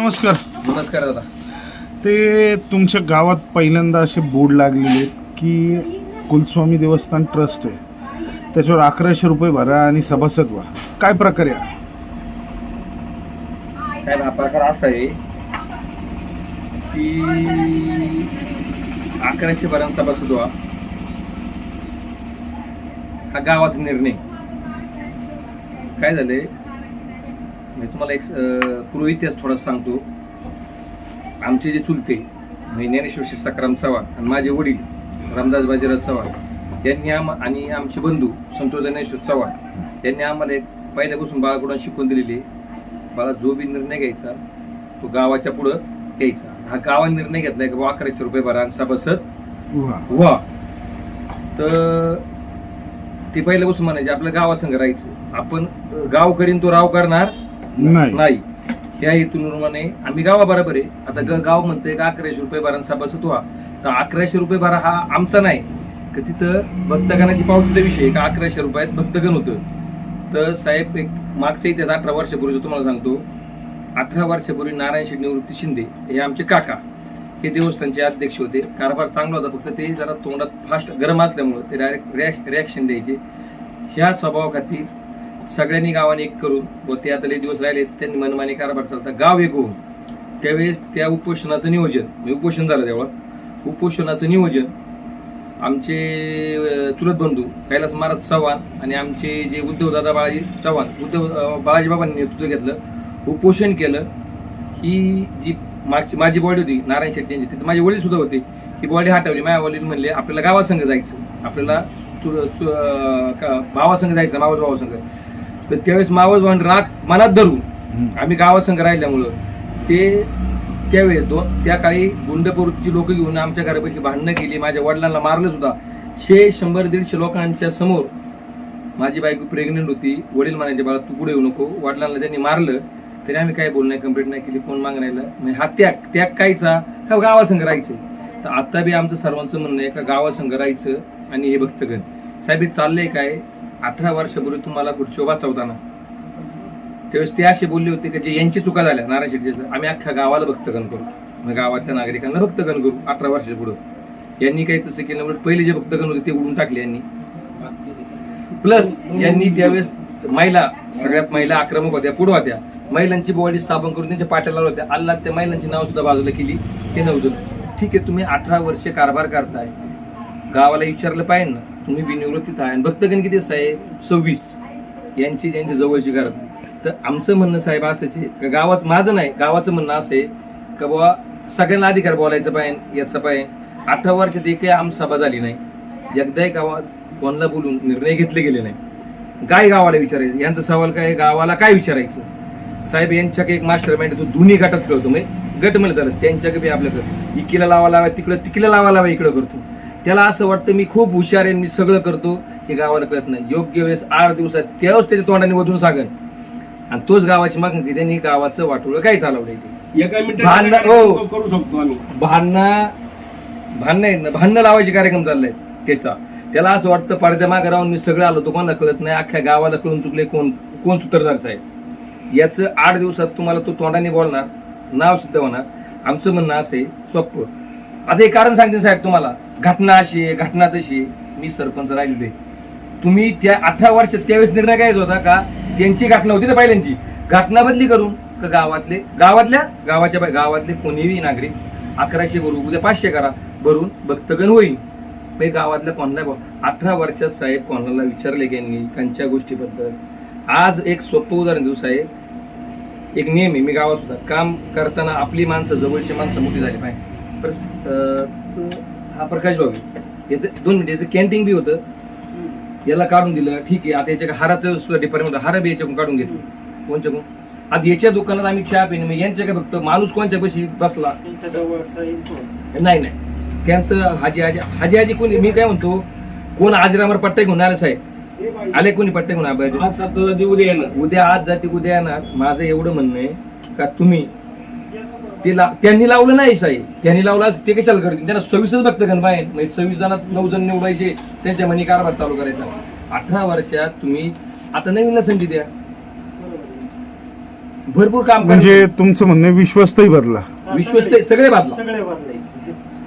नमस्कार. नमस्कार दादा. ते तुमच्या गावात पहिल्यांदा असे बोर्ड लागलेले की कुलस्वामी देवस्थान ट्रस्ट आहे. त्याच्यावर अकराशे रुपये भरा आणि सभासद व्हा. काय प्रकारे आहे? साहेब हा प्रकार असा आहे की अकराशे बारा सभासद व्हा. हा गावाचा निर्णय. काय झालंय? मी तुम्हाला एक पूर्व इतिहास थोडा सांगतो. आमचे जे चुलते म्हणजे ज्ञानेश्वर सकाराम चव्हाण आणि माझे वडील रामदास बाजीराव चव्हाण यांनी आम आणि आमचे बंधू संतोष ज्ञानेश्वर चव्हाण यांनी आम्हाला एक पहिल्यापासून बाळाकडून शिकवून दिलेली मला जो बी निर्णय घ्यायचा तो गावाच्या पुढं घ्यायचा. हा गावाने निर्णय घेतलाय की अकराशे रुपये भरा आणि सभासद व्हा. व्हा. तर ते पहिल्यापासून म्हणायचे आपल्या गावासंग राहायचं. आपण गाव करीन तो राव करणार नाही. नाही. या हेतूने आम्ही गावाबरोबर आहे. आता ग- गाव म्हणतंय का अकराशे रुपये भरा आणि सभासद व्हा तर अकराशे रुपये भरा हा आमचा नाही. का तिथं भक्तगणाची पावतीचा विषय आहे का अकराशे रुपयात भक्तगण होतं. तर साहेब एक मागच्या इतिहास अठरा वर्षापूर्वी तुम्हाला सांगतो अठरा वर्षापूर्वी नारायण शेठ निवृत्ती शिंदे हे आमचे काका. हे देवस्थानचे अध्यक्ष होते. कारभार चांगला होता. फक्त ते जरा तोंडात फास्ट गरम असल्यामुळे ते डायरेक्ट रिॲक्शन द्यायचे. ह्या स्वभावाखातीर सगळ्यांनी गावाने एक करून व ते आता लई दिवस राहिले त्यांनी मनमानी कारभार चालता गाव एक होऊन त्यावेळेस त्या उपोषणाचं नियोजन म्हणजे उपोषण झालं तेव्हा. उपोषणाचं नियोजन आमचे चुलत बंधू कैलास महाराज चव्हाण आणि आमचे जे उद्धवदादा बाळाजी चव्हाण उद्धव बाळाजी बाबांनी नेतृत्व घेतलं उपोषण केलं. ही जी मागची माझी बॉडी होती नारायण शेट्टी यांची तिथे माझे वडील सुद्धा होते. ही बॉडी हटवली माझ्या वडील म्हणले आपल्याला गावासंग जायचं. आपल्याला चु- चु- का- भावासंग जायचं मावस भावासंग तर त्यावेळेस मावस भावाने राग मनात धरून. आम्ही गावासंग राहिल्यामुळं ते त्यावेळेस दो त्या काळी गुंड प्रवृत्तीची लोक घेऊन आमच्या घरापैकी भांडणं केली. माझ्या वडिलांना मारलं सुद्धा. शे शंभर दीडशे लोकांच्या समोर माझी बायको प्रेग्नेंट होती. वडील म्हणायचे बाळा तू पुढे येऊ नको. वडिलांना त्यांनी मारलं. तरी आम्ही काय बोलणं कंप्लीट नाही केली. फोन मागण्याला म्हणजे हा त्याग त्याग कायचा? का गावासंग राहायचं. तर आता बी आमचं सर्वांचं म्हणणं आहे का गावासंग राहायचं आणि हे भक्तगण. साहेब हे चाललंय काय? अठरा वर्षापूर्वी तुम्हाला खुर्ची बसवताना त्यावेळेस ते असे बोलले होते की जे यांची चुका झाल्या नारायण शेट्टीचं आम्ही अख्ख्या गावाला भक्तगण करू. गावातल्या नागरिकांना भक्तगण करू अठरा वर्षाच्या पुढं. यांनी काही तसं केलं उलट पहिले जे भक्तगण होते ते उडून टाकले यांनी. प्लस यांनी त्यावेळेस महिला सगळ्यात महिला आक्रमक होत्या पुढे होत्या. महिलांची बॉडी स्थापन करून त्यांच्या पाट्याला होत्या. अल्ला त्या महिलांची नाव सुद्धा बाजूला केली ते नव्हतं. ठीक आहे तुम्ही अठरा वर्षे कारभार करताय. गावाला विचारलं पाहिजे ना. तुम्ही बिननिवृत्तीत आहे. आणि भक्तगण किती साहेब सव्वीस. यांची ज्यांची जवळची घरात. तर आमचं म्हणणं साहेब असायचे गावात माझं नाही गावाचं म्हणणं असं आहे का बाबा सगळ्यांना अधिकार बोलायचं पाहिजे याचं पाहिजे. अठरा वर्षात एकही आम सभा झाली नाही. एकदाही गावात कोणाला बोलून निर्णय घेतले गेले नाही. काय गावाला विचारायचं? यांचा सवाल काय आहे? गावाला काय विचारायचं? साहेब यांच्याकडे एक मास्टर माइंड तो दोन्ही गटात खेळतो. म्हणजे गट म्हणलं झालं त्यांच्याकडे बी आपल्याकडे इकीला लावा लावा तिकडं तिकीला लावा लावा इकडं करतो. त्याला असं वाटतं मी खूप हुशार आहे मी सगळं करतो. हे गावाला कळत नाही. योग्य वेळेस आठ दिवसात त्यावेळेस त्याच्या तोंडाने मधून सांगन. आणि तोच गावाची मागणी ती त्यांनी गावाचं वाटोळं काय चालवलंय ते? भांडण- हो. करू शकतो आम्ही. भांडणं भांडणं आहेत ना भांडणं लावायचे कार्यक्रम चाललाय त्याचा. त्याला असं वाटतं पडद्या मागे राहून मी सगळं आलो तो कोणाला कळत नाही अख्ख्या गावाला कळून चुकले कोण कोण सूत्रधार साहेब. याचं आठ दिवसात तुम्हाला तो तोंडाने बोलणार नाव सिद्ध होणार. आमचं म्हणणं असं आहे आता एक कारण सांगते साहेब तुम्हाला. घटना अशी आहे घटना तशी आहे. मी सरपंच राहिलेलो आहे. तुम्ही त्या अठरा वर्षात त्यावेळेस निर्णय घ्यायचा होता का? त्यांची घटना होती ना पहिल्यांची. घटना बदली करून का गावातले? गावातल्या? गावाच्या गावातले कोणीही नागरिक अकराशे भरू उद्या पाचशे करा. भरून भक्तगण होईल पण गावातल्या कोणाला अठरा वर्षात साहेब कोणाला विचारले की यांनी त्यांच्या गोष्टीबद्दल. आज एक सोपं उदाहरण देऊ साहेब. एक नियम आहे मी गावात सुद्धा काम करताना आपली माणसं जवळची माणसं मोठी झाली पाहिजे. अं, हा प्रकाश भाऊ आहे. याचं दोन मिनिट याचं कॅन्टीन बी होतं. याला काढून दिलं ठीक आहे आता याच्या हाराचं सुद्धा डिपार्टमेंट हार बी याच्याकडून काढून घेतलं. कोणच्याकडून आता याच्या दुकानात आम्ही चहा पिणे मग यांच्या काय फक्त माणूस कोणच्या कशी बसला? नाही नाही. त्यांचं हाजी हाजी हाजी हाजी कोणी मी काय म्हणतो कोण आजरामर पट्टे घेऊन आलं साहेब? आले कोणी पट्टे घेऊन आज सात उद्या येणार. उद्या आज जाते उद्या येणार. माझं एवढं म्हणणं आहे का तुम्ही ते ला- त्यांनी लावलं नाही साहेब त्यांनी लावलं असं ते कशाला करतील? त्यांना सव्वीसच बघतं गण बाहेर? म्हणजे सव्वीस जणात नऊ जण निवडायचे त्यांच्या मनी कारभार चालू करायचा. अठरा वर्षात तुम्ही आता नवीनला संधी द्या. भरपूर काम म्हणजे. तुमचं म्हणणं विश्वस्तही बदला. विश्वस्त सगळे बदला.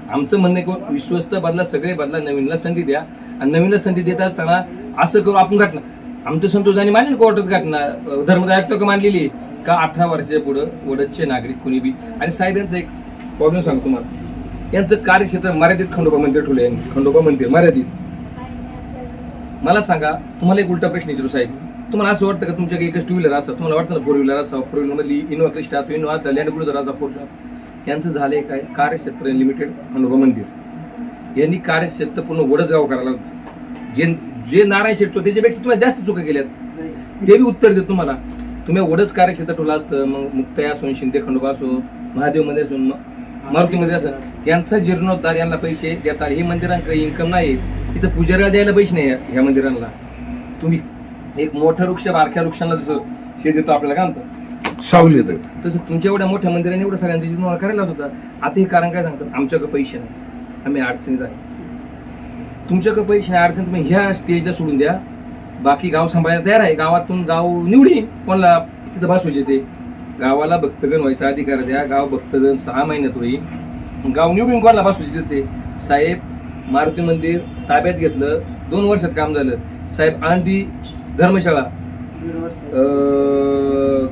आमचं म्हणणं विश्वस्त बदला सगळे बदला नवीनला संधी द्या. आणि नवीनला संधी देत असताना असं करू आपण घटना. आमचं संतोषाने मानेल कोर्टात घटना. धर्मदायक का मानलेली? आहे का अठरा वर्षाच्या पुढं वडदचे नागरिक कुणी बी? आणि साहेब यांचा एक प्रॉब्लेम सांगतो तुम्हाला. यांचं कार्यक्षेत्र मर्यादित खंडोबा मंदिर ठेवलं यांनी. खंडोबा मंदिर मर्यादित. मला सांगा तुम्हाला एक उलटा प्रश्न विचारू साहेब. तुम्हाला असं वाटतं का तुमच्याकडे एकच टू व्हीलर असं तुम्हाला वाटतं ना फोर व्हीलर असावं? फोर व्हीलर मधली इनोवा क्रिस्टा असो इनोवा असला लँड क्रुझर असा फोर यांचं झालंय काय? कार्यक्षेत्र लिमिटेड खंडोबा मंदिर. यांनी कार्यक्षेत्र पूर्ण वडसगाव करायला. जे जे नारायण शेट्टो त्याच्यापेक्षा तुम्हाला जास्त चुका केल्यात. ते बी उत्तर देतो तुम्हाला. तुम्ही वडच कार्यक्षेत्र ठेवलं असतं मग मुक्ताया असो शिंदे खंडोबा असो महादेव मंदिर असो म- मारुती मंदिर असो यांचा जीर्णोद्धार यांना पैसे देतात हे मंदिरांकडे इन्कम नाही. इथं पुजाऱ्याला द्यायला पैसे नाही या- ह्या मंदिरांना. तुम्ही एक मोठं वृक्ष बारक्या वृक्षांना जसं हे देतो आपल्याला काय म्हणतो सावली देत. तसं तुमच्या एवढ्या मोठ्या मंदिराने एवढं सगळ्यांचं जीवन करायला होत होता. आता हे कारण काय सांगतात? आमच्याकडे पैसे नाही. आम्ही अडचणीत आहे. तुमच्याकडे पैसे नाही अडचण तुम्ही ह्या स्टेजला सोडून द्या. बाकी गाव सांभाळायला तयार आहे. गावातून गाव निवडी कोणाला तिथं बसवायचे ते गावाला भक्तगण व्हायचा अधिकार द्या. गाव भक्तगण सहा महिन्यात होईल. गाव निवडून कोणाला बसवायचे ते साहेब मारुती मंदिर ताब्यात घेतलं. दोन वर्षात काम झालं. साहेब आनंदी धर्मशाळा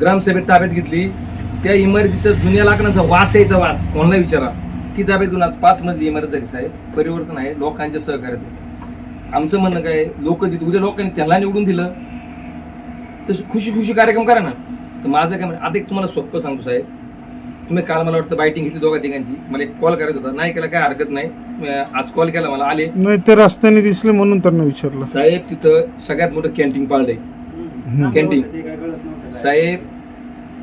ग्रामसभेत ताब्यात घेतली. त्या इमारतीचा जुन्या लाकडांचा वास यायचा वास. कोणाला विचारा. ती ताब्यात घेऊन आज पाच मजली इमारत झाली साहेब. परिवर्तन आहे. लोकांच्या सहकार्यातून आमचं म्हणणं काय लोक तिथे उद्या लोकांनी त्यांना निवडून दिलं तर खुशी खुशी कार्यक्रम करा ना. तर माझं काय आता एक तुम्हाला सोपं सांगतो साहेब. तुम्ही काल मला वाटतं बायटिंग घेतली दोघा तिघांची. मला एक कॉल करायचा होता. नाही केला काय हरकत नाही. आज कॉल केला मला आले. नाही ते रस्त्याने दिसले म्हणून त्यांना विचारलं. साहेब तिथं सगळ्यात मोठं कॅन्टीन पाळलंय कॅन्टीन. साहेब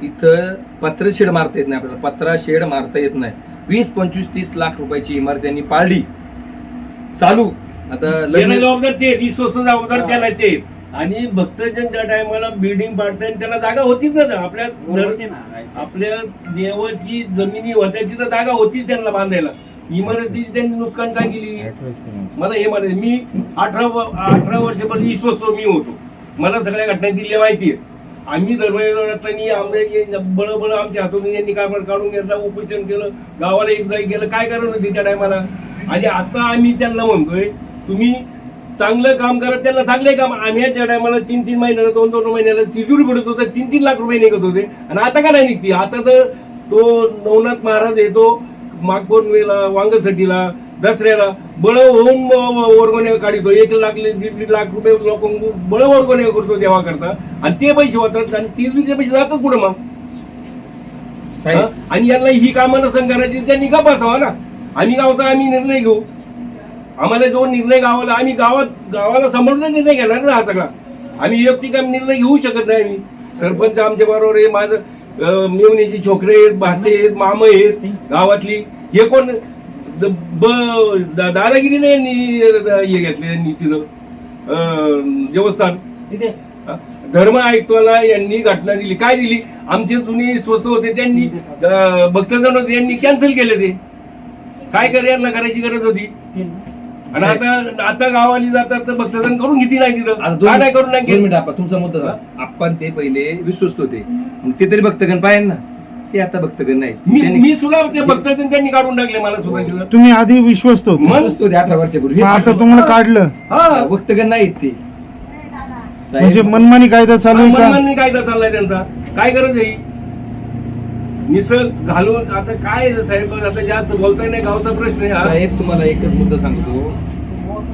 इथं पत्र शेड मारता येत नाही आपल्याला. पत्रा शेड मारता येत नाही. वीस पंचवीस तीस लाख रुपयाची इमारत त्यांनी पाळली चालू. आता जबाबदार ते विश्वस्त जबाबदार त्याला ते. आणि भक्तजनच्या टायमाला बिल्डिंग पाडताना त्याला जागा होतीच ना. आपल्या. आपल्या देवाची जमिनी होत्या तिथं जागा होतीच त्यांना बांधायला. इमारतीची त्यांनी नुकसान काय केली? मला हे म्हणायचं मी अठरा अठरा वर्षापर्यंत विश्वस्त मी होतो. मला सगळ्या घटना दिल्या माहिती आहे आम्ही धर्मयुगांनी आमचे बळबळ आमच्या हातून यांनी काय काढून घेतला उपोषण केलं गावाला एक जागी गेलं काय करत होते त्या टायमाला? आणि आता आम्ही त्यांना म्हणतोय तुम्ही चांगलं काम करत त्यांना चांगले काम. आम्ही त्या टायमाला तीन तीन महिन्याला दोन दोन महिन्याला तिजोरी पडत होतं तीन तीन लाख रुपये निघत होते. आणि आता का नाही निघते? आता तर तो नवनाथ महाराज येतो मागपौर्णिमेला वांगसटीला दसऱ्याला बळ होऊन वर्गणे काढितो. एक लाख दीड दीड लाख रुपये लोक बळ वर्गणे करतो देवा करता आणि ते पैसे होतात आणि तिजोरीचे पैसे जातात कुठं मग? आणि यांना ही कामं नसन करायची त्यांनी का बसावा ना. आम्ही गावचा आम्ही निर्णय घेऊ. आम्हाला जो निर्णय गावाला आम्ही गावात गावाला सांभाळून निर्णय घेणार ना हा सगळा. आम्ही वैयक्तिक आम्ही निर्णय घेऊ शकत नाही आम्ही. सरपंच आमच्या बरोबर आहे माझं अं, मेवणीची छोकरे आहेत भासे आहेत माम आहेत गावातली. हे कोण? द- ब- दा- दादागिरी नाही यांनी हे घेतले यांनी तिथं. देवस्थान. धर्म आयुक्ताला यांनी घटना दिली. काय दिली? आमचे जुने स्वस्त होते त्यांनी भक्तजन होते यांनी कॅन्सल केले ते. काय कर यांना करायची गरज होती? आणि आता आता गावाली जातात तर भक्तजन करून घेतली नाही तिथं. काय नाही करून नाही घेत? मिनिटं आपण तुमचा मुद्दा झाला. आपण ते पहिले विश्वस्त होते. मग ते तरी भक्तगण पाहिजे ना. ते आता भक्तगण नाही. मी सुद्धा ते भक्तजन त्यांनी काढून टाकले मला सुद्धा. तिथं. तुम्ही आधी विश्वस्त होते? विश्वस्त होते अठरा वर्षापूर्वी. मग आता तुम्हाला काढलं. हा. भक्तगण नाहीत ते. म्हणजे मनमानी कायदा चालू आहे का? मनमानी कायदा चाललाय त्यांचा. काय गरज आहे? निसर्ग घालून आता काय आहे साहेब? आता जास्त बोलताय नाही गावचा प्रश्न आहे साहेब तुम्हाला एकच मुद्दा सांगतो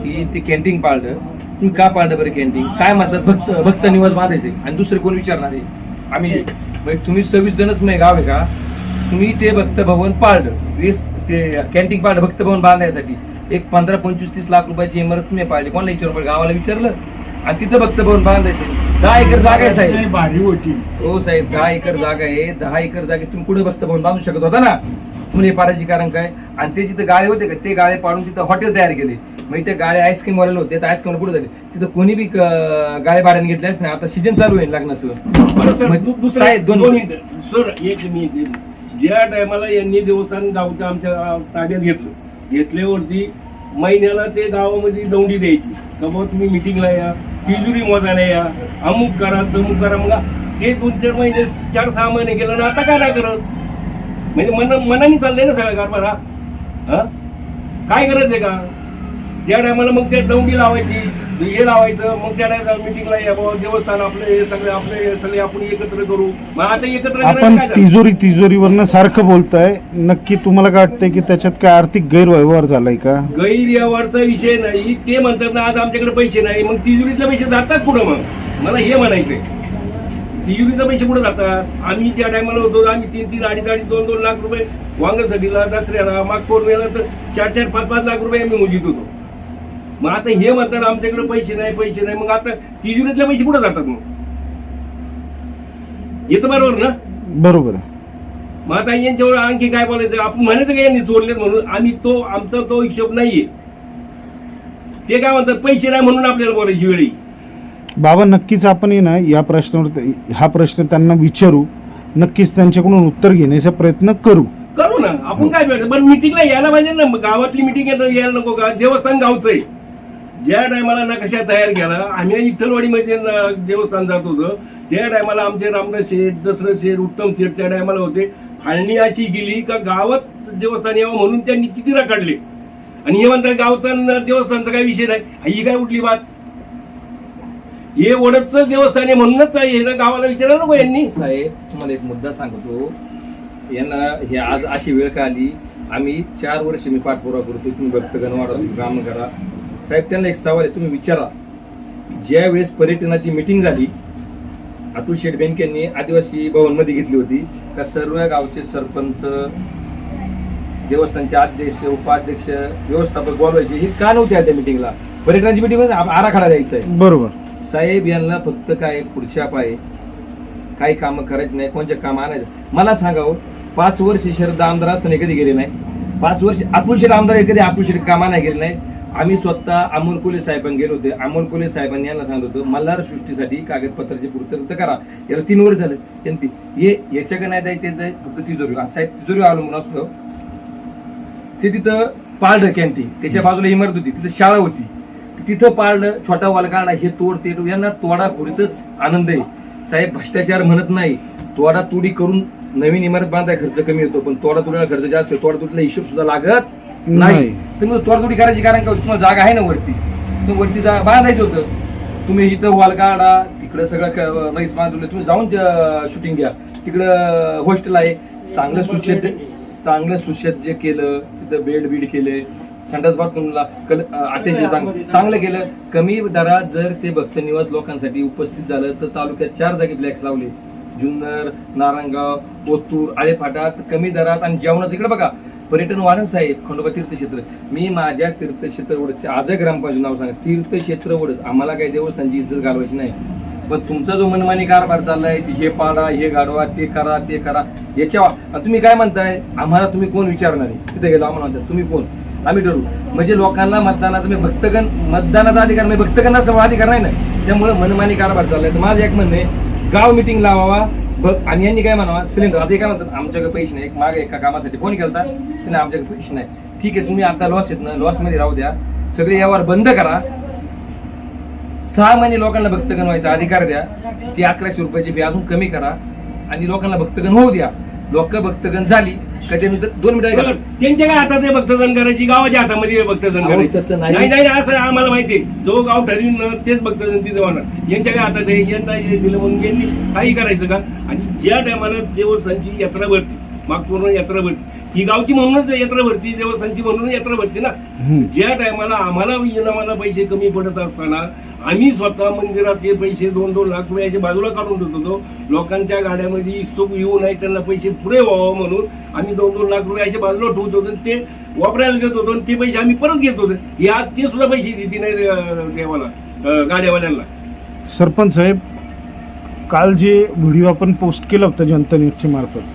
की ते कॅन्टीन पाळलं. तुम्ही का पाळलं बरं कॅन्टीन काय म्हणतात? भक्त भक्त निवास बांधायचे. आणि दुसरे कोण विचारणार आहे? आम्ही म्हणजे तुम्ही सव्वीस जणच नाही गाव आहे का? तुम्ही ते भक्त भवन पाळलं. वीस ते कॅन्टीन पाळलं भक्त भवन बांधायसाठी. एक पंधरा पंचवीस तीस लाख रुपयाची इमारत तुम्ही पाळली. कोणाला विचारून पाहिजे गावाला विचारलं. आणि तिथं भक्त भवन बांधायचे. दहा एकर जागा आहे साहेब. भारी होती. हो साहेब दहा एकर जागा आहे. दहा एकर जागेत तुम्ही कुठे भक्त भवन बांधू शकत होता ना? तुम्ही हे पाडायचे कारण काय? आणि ते जिथे गाळे होते का ते गाळे पाडून तिथं हॉटेल तयार केले. मग ते गाळे आईस्क्रीम वाले होते तर आईस्क्रीम पुढे झाले तिथं कोणी बी गाळे भाड्याने घेतलेच नाही आता सीजन चालू आहे लग्नाचं. साहेब, दोन. सर एक मिनिट ज्या टायमाला यांनी देवस्थान गावच्या आमच्या ताब्यात घेतलं घेतल्यावरती महिन्याला ते गावामध्ये दौंडी द्यायची. का बाबा तुम्ही मिटिंगला या तिजुरी मोजायला या अमुक करा तमुक करा मग ते दोन चार महिने चार सहा महिने गेलं ना आता काय नाही करत? म्हणजे मन मनाने चाललंय ना सगळा कारभार हा? काय गरज आहे का? ज्या टायमाला मग ते दौंडी लावायची. हे लावायचं मग त्या टायमाला मिटिंगला यावं देवस्थान आपले हे सगळे आपले हे सगळे आपण एकत्र करू. मग आता एकत्र आपण काय झालं? तिजोरी तिजोरीवरनं सारखं बोलताय. नक्की तुम्हाला काय वाटतंय की त्याच्यात काय आर्थिक गैरव्यवहार झालाय का? गैरव्यवहारचा विषय नाही. ते म्हणतात ना आज आमच्याकडे पैसे नाही. मग तिजुरीतले पैसे जातात कुठं मग? मला हे म्हणायचंय. तिजुरीतले पैसे कुठं जातात? आम्ही ज्या टायमाला होतो आम्ही तीन तीन अडीच अडीच दोन दोन लाख रुपये वांगसाठीला दसऱ्याला माग पौर्णिमेला तर चार चार पाच पाच लाख रुपये आम्ही मोजित होतो. मग आता हे म्हणतात आमच्याकडे पैसे नाही पैसे नाही. मग आता तिजुरीतले पैसे कुठं जातात मग? येतं बरोबर ना? बरोबर मग आता यांच्यावर आणखी काय बोलायचं? आपण म्हणायचं का यांनी चोरलेत म्हणून आणि तो आमचा तो हिशोब नाहीये. ते काय म्हणतात? पैसे नाही म्हणून आपल्याला बोलायची वेळी बाबा नक्कीच आपण आहे ना या प्रश्नावर हा प्रश्न त्यांना विचारू. नक्कीच त्यांच्याकडून उत्तर घेण्याचा प्रयत्न करू. करू ना. आपण काय भेटत पण मिटिंगला यायला पाहिजे ना. गावातली मिटिंग यायला नको का? देवस्थान गावचं आहे. ज्या टायमाला नकाशा तयार केला आम्ही विठ्ठलवाडीमध्ये देवस्थान जात होतो. त्या टायमाला आमचे रामदास शेठ दसरथ शेठ उत्तम शेठ त्या टायमाला होते. फाळणी अशी गेली का गावात देवस्थान यावं म्हणून त्यांनी किती रखडले. आणि हे म्हणतात गावचा देवस्थानचा काही विषय नाही. ही काय उठली बात? हे ओढच देवस्थान आहे म्हणूनच आहे. ना गावाला विचारा नको यांनी. साहेब तुम्हाला एक मुद्दा सांगतो. यांना हे आज अशी वेळ का आली? आम्ही चार वर्ष मी पाठपुरावा करतो. तुम्ही भक्तगण वाढा काम करा. साहेब त्यांना एक सवाल आहे तुम्ही विचारा. ज्या वेळेस पर्यटनाची मिटिंग झाली अतुल शेठ बेनकेंनी आदिवासी भवनमध्ये घेतली होती. का सर्व गावचे सरपंच देवस्थानचे अध्यक्ष उपाध्यक्ष व्यवस्थापक बोलवायचे हे का नव्हते त्या मिटिंगला पर्यटनाची मिटिंग आराखडा द्यायचा आहे. बरोबर. साहेब यांना फक्त काय पुढच्या पाय काही कामं करायची नाही कोणचे काम आणायचं? मला सांगावं पाच वर्ष शरद आमदार असताना कधी गेले नाही? पाच वर्ष अपुलशेर आमदार कधी अपुलशेर कामा नाही गेले नाही? आम्ही स्वतः अमोल कोले साहेबांनी गेलो होते. अमोल कोले साहेबांनी यांना सांगत होतो मल्हार सृष्टीसाठी कागदपत्राची पूर्तता करा. याला तीन वर्ष झालं. त्यांनी हे याच्याकडे नाही द्यायचे फक्त तिजोरी साहेब तिजोरी अवलंबून असतो. ते तिथं पाळलं कॅन्टीन त्याच्या बाजूला इमारत होती. तिथं शाळा होती. तिथं पाळलं छोटा वालकांना हे तोड ते यांना तोडा खोडीतच आनंद आहे. साहेब भ्रष्टाचार म्हणत नाही. तोडा तुडी करून नवीन इमारत बांधाय खर्च कमी येतो पण तोडा तुडीला खर्च जास्त होतो तोडा तुडीला हिशोब सुद्धा लागत नाही. नाही. तुम्ही तोडा तुडी करायची कारण का? तुम्हाला जागा आहे ना वरती. तुम्ही वरती जा बांधायचं होतं. तुम्ही इथं वॉल काढा तिकडं सगळं रईस बांधले तुम्ही जाऊन शूटिंग घ्या. तिकडं हॉस्टेल आहे. चांगलं सुशेत चांगलं सुशेत जे केलं. तिथं बेड बीड केले. संडास बाथरूमला कल अटेच चांगलं केलं. कमी दरात जर ते भक्त निवास लोकांसाठी उपस्थित झालं तर तालुक्यात चार जागी फ्लॅक्स लावले. जुन्नर नारायणगाव ओतूर आळेफाटा कमी दरात आणि जेवणाचं. इकडे बघा. पर्यटन वाढन आहे खंडोबा तीर्थक्षेत्र. मी माझ्या तीर्थक्षेत्रवडचं आजही ग्रामपंचायत नाव सांगा तीर्थक्षेत्र वडच आम्हाला काही देवस्थानची इज्जत घालवायची नाही. पण तुमचा जो मनमानी कारभार चाललाय हे पाडा हे गाडवा ते करा ते करा. याच्या तुम्ही काय म्हणताय? आम्हाला तुम्ही कोण विचारणार आहे? तिथे गेलो आम्हाला म्हणतात तुम्ही कोण? आम्ही ठरवू. म्हणजे लोकांना मतदानाचा मी भक्तगण मतदानाचा अधिकार म्हणजे भक्तगणाचा अधिकार नाही ना? त्यामुळे मनमानी कारभार चाललाय. तर माझं एक म्हणणं आहे गाव मिटिंग लावावा बघ आणि यांनी काय म्हणावा? सिलेंडर आता काय म्हणतात? आमच्याकडे पैसे नाही. एक मागे एका कामासाठी फोन केला त्याने आमच्याकडे पैसे नाही. ठीक आहे तुम्ही आता लॉस येत ना लॉसमध्ये राहू द्या. सगळे व्यवहार बंद करा. सहा महिने लोकांना भक्तगण व्हायचा अधिकार द्या. ती अकराशे रुपयाची बी अजून कमी करा. आणि लोकांना भक्तगण होऊ द्या. लोक भक्तगण झाली का त्यानंतर दोन मिनिटं त्यांच्या काय हातात आहे भक्तजन करायची? गावाच्या हातामध्ये आहे भक्तजन अहो, करायची. तसं नाही. नाही नाही असं आम्हाला माहिती आहे. जो गाव ठरवीन ना, तेच भक्तजन तिथे होणार. यांच्या काय हातात आहे? यांना हे दिलं म्हणून यांनी काही करायचं का? आणि ज्या टायमाला देवस्थानची यात्रा भरती मागपूर्ण यात्रा भरती ही गावची म्हणूनच यात्रा भरती देवस्थानची म्हणून यात्रा भरती ना. हम्म. ज्या टायमाला आम्हाला इनामाला पैसे कमी पडत असताना आम्ही स्वतः मंदिरात हे पैसे दोन दोन लाख रुपये असे बाजूला काढून देत होतो. लोकांच्या गाड्यामध्ये इस्तूक येऊ नये त्यांना पैसे पुरे व्हावं म्हणून आम्ही दोन दोन लाख रुपये असे बाजूला ठेवत होतो आणि ते वापरायला देत होतो आणि ते पैसे आम्ही परत घेत होतो. हे आज ते सुद्धा पैसे देते नाही देवाला गाड्यावाल्यांना. सरपंच साहेब काल जे व्हिडिओ आपण पोस्ट केला होता जनता न्यूजच्या मार्फत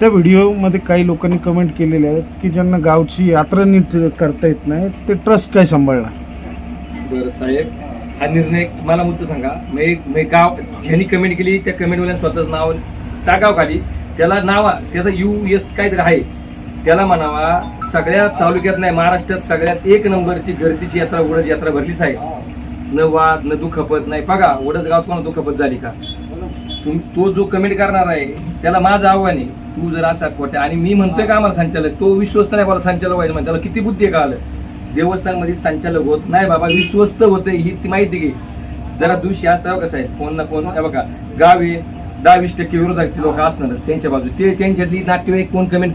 त्या व्हिडिओमध्ये काही लोकांनी कमेंट केलेले आहेत की ज्यांना गावची यात्रा नीट करता येत नाही ते ट्रस्ट काय सांभाळणार? बरं साहेब हा निर्णय मला मुद्दा सांगा. मी गाव ज्यांनी कमेंट केली त्या कमेंटवाल्या स्वतःच नाव टाकाव खाली त्याला नाव त्याचा यू एस काहीतरी आहे. त्याला म्हणावा सगळ्या तालुक्यात नाही महाराष्ट्रात सगळ्यात एक नंबरची गर्दीची यात्रा उडद यात्रा भरलीच आहे. न वाद न दुखपत नाही. बघा उडद गावात कोणा दुखपत झाली का? तुम तो जो कमेंट करणार आहे त्याला माझं आव्हान आहे. तू जर असा खोट्या आणि मी म्हणतोय का आम्हाला संचालक? तो विश्वस्त नाही मला संचालक व्हायचं म्हणजे त्याला किती बुद्धी आहे का आलं? देवस्थानमध्ये संचालक होत नाही बाबा विश्वस्त होते ही ती माहिती घे. जरा दिवशी असता कसं आहे कोण ना कोण बघा गावी दहा वीस टक्के विरोधाचे लोक असणारच त्यांच्या बाजू ते त्यांच्यातली नातेवाईक कोण कमेंट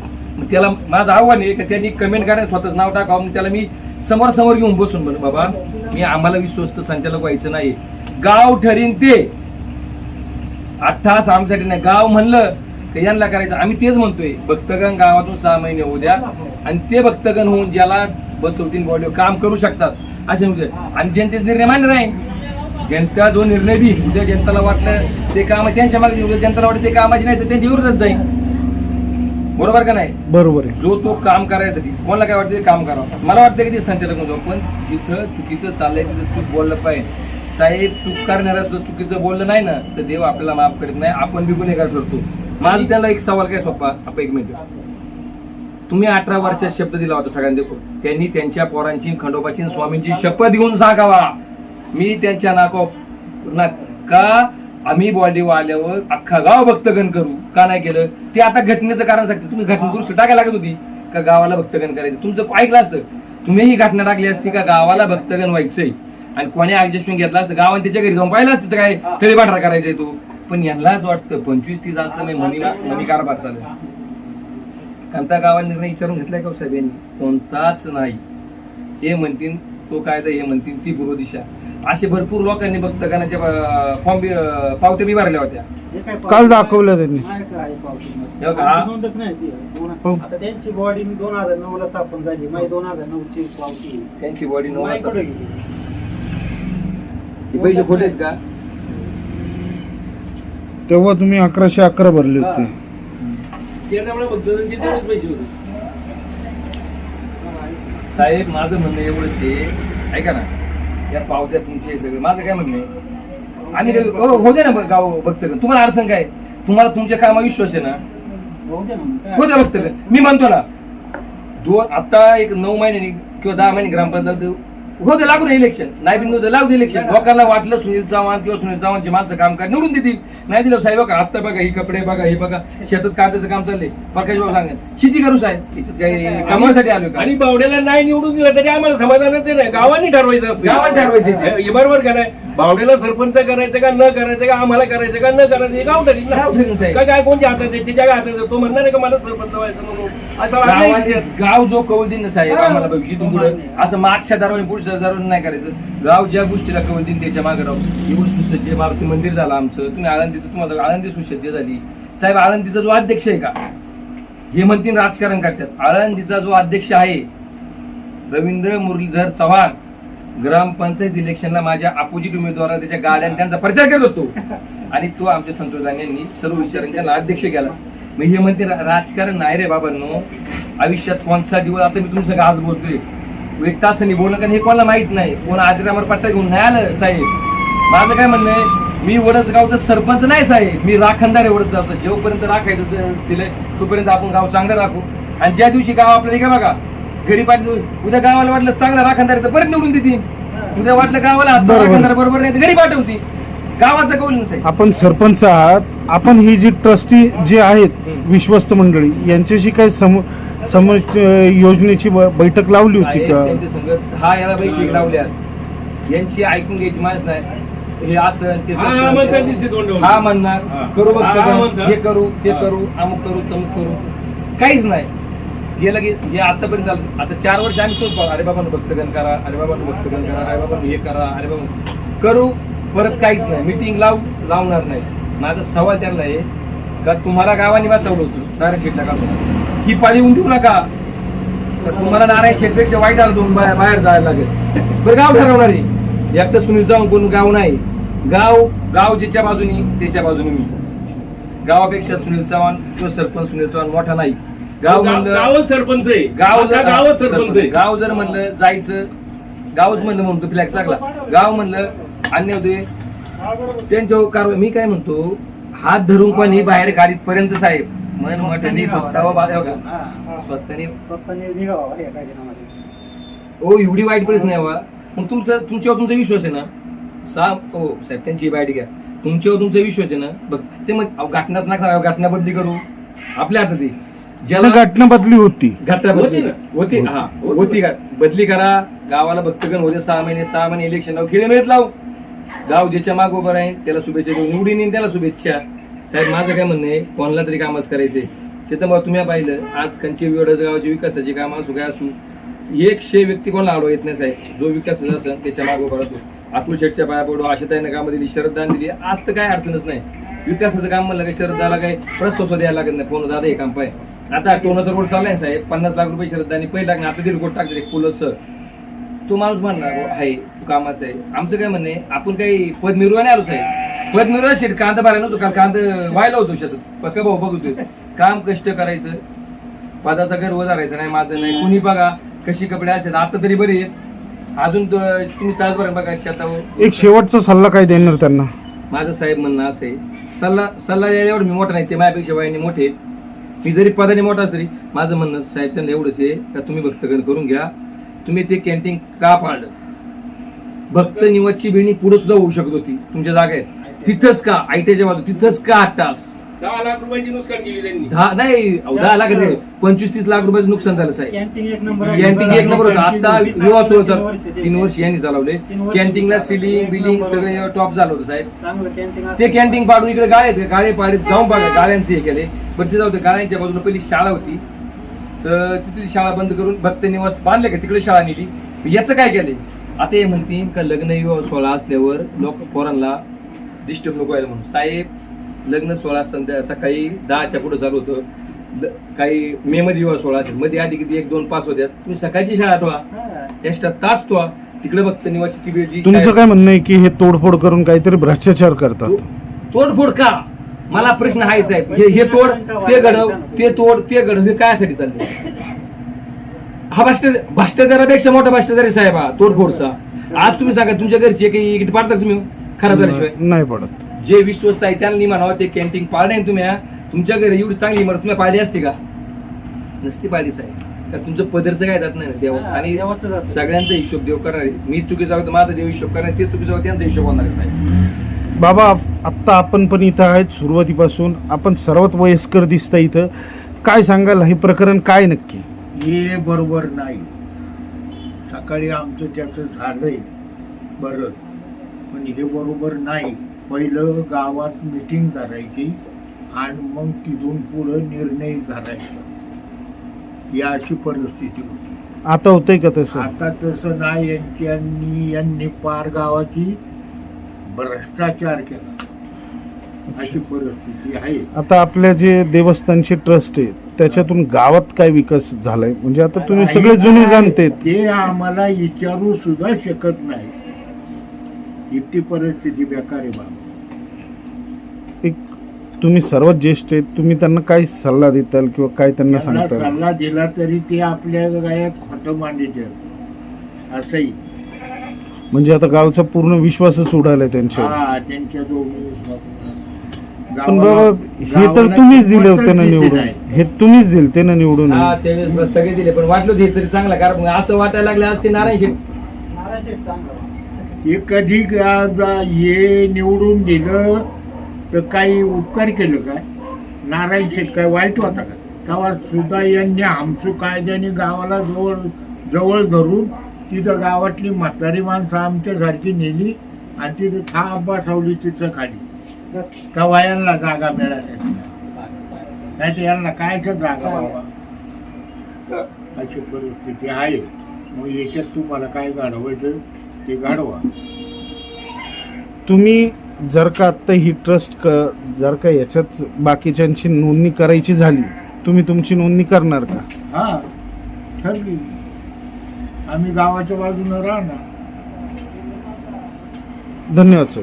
त्याला माझं आव्हान आहे की त्यांनी कमेंट करायला स्वतःच नाव टाकावं? मग त्याला मी समोर समोर घेऊन बसून म्हणून बाबा मी आम्हाला विश्वस्त संचालक व्हायचं नाही गाव ठरीन ते. अठ्ठास आमच्यासाठी नाही गाव म्हणलं तर यांना करायचं? आम्ही तेच म्हणतोय भक्तगण गावातून सहा महिने होऊ द्या. आणि ते भक्तगण होऊन ज्याला बसवतीन बॉडी काम करू शकतात. असे म्हणतोय आणि जनतेचा निर्णय मान्य नाही. जनता जो निर्णय देईल उद्या जनतेला वाटलं ते काम त्यांच्या मागे उद्या जनतेला वाटलं ते कामाचे नाही तर त्यांच्या विरोधात जाईल. बरोबर का नाही? बरोबर आहे. जो तो काम करायसाठी कोणाला काय वाटतं ते काम करावं. मला वाटतं की ते संचालक म्हणतो पण जिथं चुकीचं चाललंय तिथं चूक बोललं पाहिजे. साहेब चूक करणाऱ्याचं चुकीचं बोललं नाही ना तर देव आपल्याला माफ करीत नाही. आपण बी गुन्हेगार ठरतो. माझा त्याला एक सवाल काय सोपा? आपण एक मिनिट. तुम्ही अठरा वर्षात शब्द दिला होता सगळ्यांनी त्यांनी त्यांच्या पोरांची खंडोबाची स्वामींची शपथ घेऊन सांगावा. मी त्यांच्या नाको ना का आम्ही बॉडी आल्यावर अख्खा गाव भक्तगण करू? का नाही केलं? ते आता घटनेचं कारण सांगते. तुम्ही घटना दुरुस्त टाकायला लागत होती का गावाला भक्तगण करायचं? तुमचं ऐकलं असतं. तुम्ही ही घटना टाकली असती का गावाला भक्तगण व्हायचंय? आणि कोणी ऍडजस्टमेंट घेतला असतं? गावाने त्याच्या घरी जाऊन पाहिलं असतं काय? तरी पाठरा करायचंय तू. पण यांनाच वाटतं पंचवीस तीस असं मी मनी मनी कारभार चालेल कांता गावाला निर्णय विचारून घेतलाय का हो साहेब यांनी कोणताच नाही हे म्हणतील तो कायदा हे म्हणतील ती पूर्व दिशा असे भरपूर लोकांनी भक्तगणाच्या फॉर्म पावत्या बी भरल्या होत्या हे काय काल दाखवलं त्यांनी काय पावती. हे बघा, नोंदच नाही ती. दोन-. आता त्यांची बॉडी दोन हजार नऊ ला स्थापन झाली माझी दोन हजार नऊ ची पावती. त्यांची बॉडी नऊ माझ्याकडे वाजता. गेली. हे पैसे खोटे आहेत का तेव्हा तुम्ही अकराशे अकरा भरले होते त्यामुळे होते. साहेब माझं म्हणणं एवढंच आहे. ऐका ना. या पावत्या तुमचे हे सगळे. माझं काय म्हणणं आहे? आम्ही काय- हो होते ना गाव भक्तगण तुम्हाला अडचण काय? तुम्हाला तुमच्या कामा विश्वास आहे ना? दे काय. होते भक्तगण मी म्हणतो ना दोन आता एक नऊ महिन्यांनी किंवा दहा महिने ग्रामपंचायत होते लागू दे इलेक्शन नाही बिंदू दे, लागू दे इलेक्शन लोकांना वाटलं सुनील चव्हाण किंवा सुनील चव्हाणची माणसं काम कर निवडून देतील. नाही दिलं साहेब बघा आता बघा ही कपडे बघा हे बघा. शेतात कांद्याचं काम चाललंय. प्रकाश बाबा सांगेल. शेती करू साहेब. काही कामासाठी आलो का? आणि बावड्याला नाही निवडून दिलं तरी आम्हाला समाधानच नाही. गावाने ठरवायचं असतं. गावाने ठरवायचं ते. हे बरोबर का नाही? बावड्याला सरपंच करायचं का न करायचं का आम्हाला करायचं का न करायचं गाव ठरवून साहेब. काय काय कोणत्या हातात आहे त्याच्या हातात आहे. तो म्हणणार आहे का मला सरपंच व्हायचं म्हणून? असं वाटलं गावाचे गाव जो कौल दिन साहेब आम्हाला बघ इथून पुढे असं मागच्या दरवाजे पुढच्या दरवाजे नाही करायचं. गाव ज्या गोष्टीला कौल दिन त्याच्यामागे राहू. एवढं सुसज्ज मारुती मंदिर झालं आमचं. तुम्ही आळंदीचं तुम्हाला आळंदी सुसज्ज झाली. साहेब आळंदीचा जो अध्यक्ष आहे का? हे म्हणतील राजकारण करतात. आळंदीचा जो अध्यक्ष आहे रवींद्र मुरलीधर चव्हाण. ग्रामपंचायत इलेक्शनला माझ्या अपोजिट उमेदवारा त्याच्या गाड्या त्यांचा प्रचार करत होतो आणि तो आमच्या संतोष यांनी सर्व विचारांच्या अध्यक्ष केला. मग हे म्हणते राजकारण नाही रे बाबांनो. आयुष्यात कोणता दिवस आता मी तुमचं आज बोलतोय. एक तास बोलणं कारण हे कोणाला माहीत नाही. कोण आजरामर पट्टा घेऊन नाही आलं साहेब? माझं काय म्हणणं आहे मी वडच गावचा सरपंच नाही साहेब. मी राखणदार आहे वडच गावचा जेवपर्यंत राखायचं दिलं तोपर्यंत आपण गाव चांगलं राखू. आणि ज्या दिवशी गाव आपल्याला का बघा घरी पाठवू उद्या गावाला वाटलं चांगला राखणदार तर परत निवडून देतील. उद्या वाटलं गावाला हातचा बरोबर. राखणदार बरोबर नाही तर घरी पाठवती गावाचा कौल नाही साहेब. आपण सरपंच आहात आपण ही जी ट्रस्टी जे आहेत विश्वस्त मंडळी यांच्याशी काही सम सम योजनेची ब- बैठक लावली होती का? त्यांच्या हा याला बैठक लावल्या यांची ऐकून घ्यायची माहीत नाही. हे असं ते हा, म्हणणार हा. करू बघ हा. हा. हे करू ते करू अमुक करू तमुक करू. काहीच नाही. गेलं की हे आतापर्यंत झालं. आता चार वर्ष आम्ही तोच अरे बाबा भक्तगण करा. अरे बाबा भक्तगण करा. अरे बाबा हे करा. अरे बाबा करू. परत काहीच नाही. मिटिंग लावू लावणार नाही. माझा सवाल त्यांना आहे का तुम्हाला गावाने बसवलं होतं? नारायण शेठला का ही पाळी येऊन नका. तर तुम्हाला नारायण शेठपेक्षा वाईट आलं दोन बाहेर बाहेर जायला लागेल. बरं गाव ठरवणार आहे. एकटं सुनील जाऊन कोण गाव नाही. गाव गाव ज्याच्या बाजूनी त्याच्या बाजूने मी. गावापेक्षा सुनील चव्हाण किंवा सरपंच सुनील चव्हाण मोठा नाही. गाव म्हणलं गावच सरपंच आहे. गाव जर गावच सरपंच आहे. गाव जर म्हणलं जायचं गावच म्हणलं म्हणून तो फ्लॅक्स लागला गाव म्हणलं अन्य होते. त्यांच्या कारवाई मी काय म्हणतो हात धरून पण ही बाहेर गाडीत पर्यंत साहेब. मन मटणी स्वतः हे. स्वतःने. ओ एवढी वाईट परिस्थिती नाही बा मग तुमचं तुमच्यावर तुमचा विश्वास आहे ना? सा हो साहेब त्यांची बाईट घ्या. तुमच्यावर तुमचा विश्वास आहे ना? बघ ते मग घटनाच नका घटना बदली करू. आपल्या हातात. ज्याला घटना बदली होती. घटना होती बदली ना? होती. हा होती. का? बदली करा. गावाला भक्तगण होते सहा महिने सहा महिने इलेक्शन लावू खेळ मिळत लावू. गाव ज्याच्या माग उभं राहील त्याला शुभेच्छा देऊ निवडून येईन त्याला शुभेच्छा. साहेब माझं काय म्हणणं आहे? कोणाला तरी कामच करायचे शेतंबा तुम्ही पाहिलं. आज कंचे विवडच गावाची विकासाची कामं असू काय असू एकशे व्यक्ती कोणाला आवडू येत नाही साहेब. जो विकास असेल त्याच्यामागे उभा राहतो. अतुल शेटच्या पाया पडू आशाताईनं कामं दिली शरददान दिली. आज तर काय अडचणच नाही. विकासाचं काम म्हणलं की शरदाला काही प्रस्ताव सुद्धा द्यायला लागत नाही. फोन दादा हे काम पाय. आता टोनाचा रोड चाललाय ना साहेब. पन्नास लाख रुपये शरदानी पहिले लागणार आता दीड कोट टाकले पुलच तो माणूस म्हणणार "हो, आहे कामाचं आहे. आमचं काय म्हणणं आहे आपण काही पद मिरवा नाही आलो साहेब. पद मिरवा शेट कांदा भरायला नव्हतो काल कांदा व्हायला होतो शेतात. पक्का भाऊ बघतोय काम कष्ट करायचं. पदाचा गर्व धरायचा नाही माझं नाही. कुणी बघा कशी कपडे असतात आता तरी बरे आहेत. अजून तो- तुम्ही तासभर बघा शेतावर. एक शेवटचा सल्ला काय देणार त्यांना? माझं साहेब म्हणणं असं आहे सल्ला सल्ला एवढं मी मोठा नाही ते माझ्यापेक्षा वयाने मोठे आहेत. मी जरी पदाने मोठा तरी माझं म्हणणं साहेब त्यांना एवढंच आहे का तुम्ही भक्तगण करून घ्या. तुम्ही ते कॅन्टीन का पाळलं भक्त निवाची बिणी पुढे सुद्धा होऊ शकत होती. तुमच्या जागेत. तिथंच का? आयटीच्या बाजू तिथंच का आठ तास? दहा लाख रुपयाची नुकसान केली त्यांनी. दहा नाही अहो, दहा लाख नाही. पंचवीस तीस लाख रुपयाचं नुकसान झालं साहेब. कॅन्टीन एक नंबर आहे. कॅन्टीन एक नंबर होतं. आता कॅन्टीन विवाह सोहळा तीन वर्ष ते. तीन वर्ष यांनी चालवले. तीन वर्ष कॅन्टीनला ते. सिलिंग बिलिंग सगळे टॉप झालं होतं साहेब. चांगलं कॅन्टीन ते कॅन्टीन पाडून इकडे गाळे आहेत. गाळे पाडे जाऊन बघा गाळ्यांचे हे केले. पण ते जाऊ दे गाळ्यांच्या बाजूला पहिली शाळा होती. तर तिथे ती शाळा बंद करून भक्त निवास बांधले का? तिकडे शाळा नेली. याचं काय केलंय आता हे म्हणतील का लग्न विवाह सोहळा असल्यावर लोक पोरांना डिस्टर्ब नको व्हायला म्हणून. साहेब लग्न सोहळा संध्या सकाळी दहाच्या पुढे चालू होतं. काही मे मध्ये विवाह सोहळा असेल मध्ये आधी किती एक दोन पाच होत्या तुम्ही सकाळची शाळा ठेवा. एक्स्ट्रा तास ठेवा. तिकडे भक्त निवासची ती वेळ जी तुमचं काय म्हणणं आहे की हे तोडफोड करून काहीतरी भ्रष्टाचार करतात? तोडफोड का? मला प्रश्न हायच आहे. हे हे तोड ते घडव ते तोड ते घडव हे कायसाठी चाललंय? हा भ्रष्टाचार भ्रष्टाचारापेक्षा मोठा भ्ष्टाचार आहे साहेब हा तोडफोडचा आज तुम्ही सांगा तुमच्या घरची काही इकडे पाडता तुम्ही? खराब झाल्याशिवाय? नाही पडत. जे विश्वस्त आहे त्यांना म्हणावं ते कॅन्टीन पाळणे आहे तुम्ही. तुमच्या घरी एवढी चांगली इमारत तुम्ही पाहिली असते का? नसती पाहिली साहेब. कारण तुमचं पदरचं काय जात नाही ना देव. आणि देवाचं जातं. सगळ्यांचा हिशोब देव करणार. आहे. मी चुकीचा होतं माझा देव हिशोब करणार ते चुकीचा होतं त्यांचा हिशोब होणार नाही. बाबा आत्ता आपण पण इथं आहेत सुरुवातीपासून. आपण सर्वात वयस्कर दिसता इथं. काय सांगाल? हे प्रकरण काय नक्की? हे बरोबर नाही. सकाळी आमचं त्याचं झालंय. बरं. पण हे बरोबर नाही. पहिलं गावात मिटिंग करायची आणि मग तिथून पुढं निर्णय करायचा. ही अशी परिस्थिती होती. आता होतंय का तसं? आता तसं नाही यांच्यांनी यांनी पार गावाची भ्रष्टाचार केला. अशी परिस्थिती आहे. आता आपल्या जे देवस्थानचे ट्रस्ट आहे त्याच्यातून गावात काय विकास झालाय? म्हणजे आता तुम्ही सगळे जुने जाणते ते आम्हाला विचारू सुद्धा शकत नाही. इतकी परिस्थिती बेकार आहे बाबा एक तुम्ही सर्वात ज्येष्ठ आहेत तुम्ही त्यांना काय सल्ला देताल किंवा काय त्यांना त्यांना सांगताल? सल्ला दिला तरी ते आपल्या गायात खोटं मांडीचे असंही. म्हणजे आता गावचा पूर्ण विश्वासच उडालाय त्यांच्यावर. हा त्यांच्या पण बाबा हे तर तुम्हीच दिले होते ना निवडून. हे तुम्हीच दिले ते ना निवडून. हा त्यावेळेस बस सगळे दिले पण वाटलं होते तरी चांगला कारण मग असं वाटायला लागलं आज ते नारायण शेठ नारायण शेठ चांगलं. ते कधी हे निवडून दिलं तर काही उपकार केलं काय? नारायण शेठ काय वाईट होता का? तेव्हा सुद्धा यांनी आमचं कायद्याने गावाला जवळ जवळ धरून तिथं गावातली म्हातारी माणसं आमच्यासारखी नेली आणि तिथं था बसवली तिथं खाली. तेव्हा यांना जागा मिळाल्या नाही तर यांना कायच जागा बाबा. अशी परिस्थिती आहे. मग याच्यात तुम्हाला काय घडवायचं ते घडवा तुम्ही जर का आता ही ट्रस्ट क जर का याच्यात बाकीच्यांची नोंदणी करायची झाली तुम्ही तुमची नोंदणी करणार का? हा ठरली. आम्ही गावाच्या बाजूनं राहणार. धन्यवाद सर.